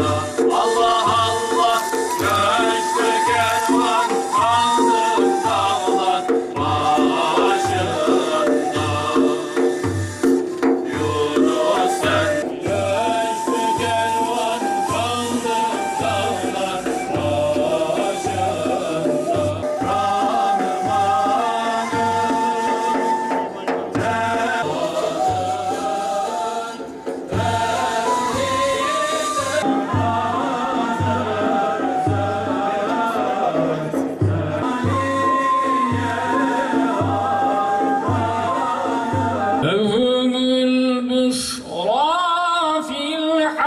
love.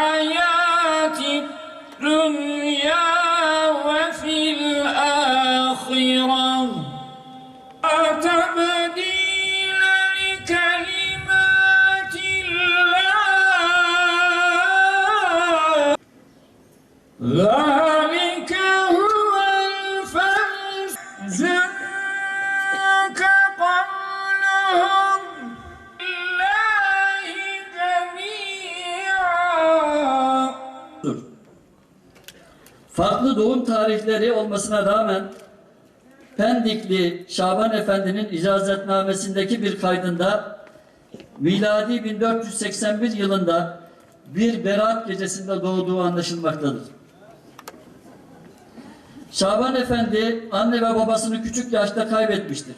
الحياة الدنيا وفي الآخرة. لا تبديل لكلمات الله؟ Farklı doğum tarihleri olmasına rağmen Pendikli Şaban Efendi'nin icazetnamesindeki bir kaydında miladi 1481 yılında bir berat gecesinde doğduğu anlaşılmaktadır. Şaban Efendi anne ve babasını küçük yaşta kaybetmiştir.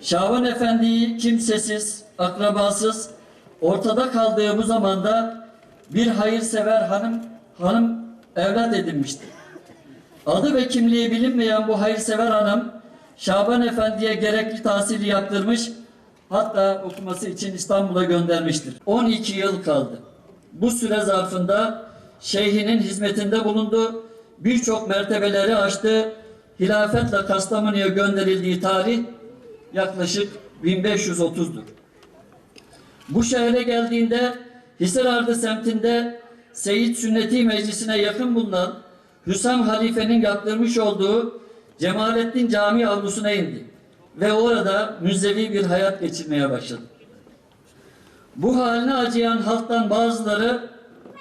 Şaban Efendi'yi kimsesiz, akrabasız, ortada kaldığı bu zamanda bir hayırsever hanım hanım evlat edinmiştir. Adı ve kimliği bilinmeyen bu hayırsever hanım Şaban Efendi'ye gerekli tahsili yaptırmış hatta okuması için İstanbul'a göndermiştir. 12 yıl kaldı. Bu süre zarfında şeyhinin hizmetinde bulundu. Birçok mertebeleri aştı. Hilafetle Kastamonu'ya gönderildiği tarih yaklaşık 1530'dur. Bu şehre geldiğinde Hisarardı semtinde Seyit Sünneti Meclisi'ne yakın bulunan Hüsam Halife'nin yaptırmış olduğu Cemalettin Camii avlusuna indi ve orada müzevi bir hayat geçirmeye başladı. Bu haline acıyan halktan bazıları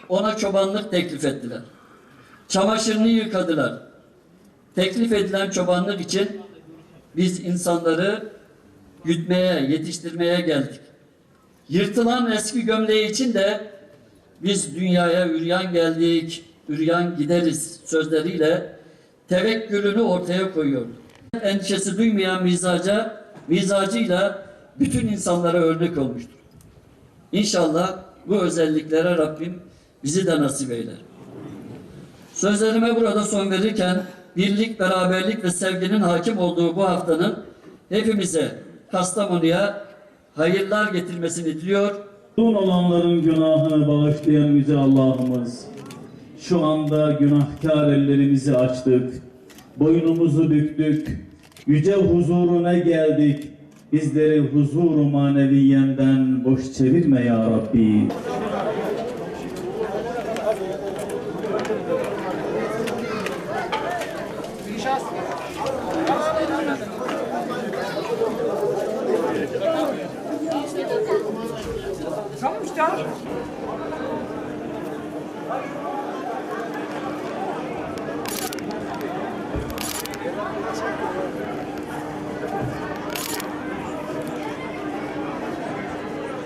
ona çobanlık teklif ettiler. Çamaşırını yıkadılar. Teklif edilen çobanlık için biz insanları gütmeye, yetiştirmeye geldik. Yırtılan eski gömleği için de biz dünyaya üryan geldik, üryan gideriz sözleriyle tevekkülünü ortaya koyuyordu. Endişesi duymayan mizaca, mizacıyla bütün insanlara örnek olmuştur. İnşallah bu özelliklere Rabbim bizi de nasip eyler. Sözlerime burada son verirken birlik, beraberlik ve sevginin hakim olduğu bu haftanın hepimize Kastamonu'ya hayırlar getirmesini diliyor. Son olanların günahını bağışlayan Yüce Allah'ımız, şu anda günahkar ellerimizi açtık, boynumuzu büktük, yüce huzuruna geldik. Bizleri huzuru maneviyenden boş çevirme ya Rabbi. Tamam Tchau.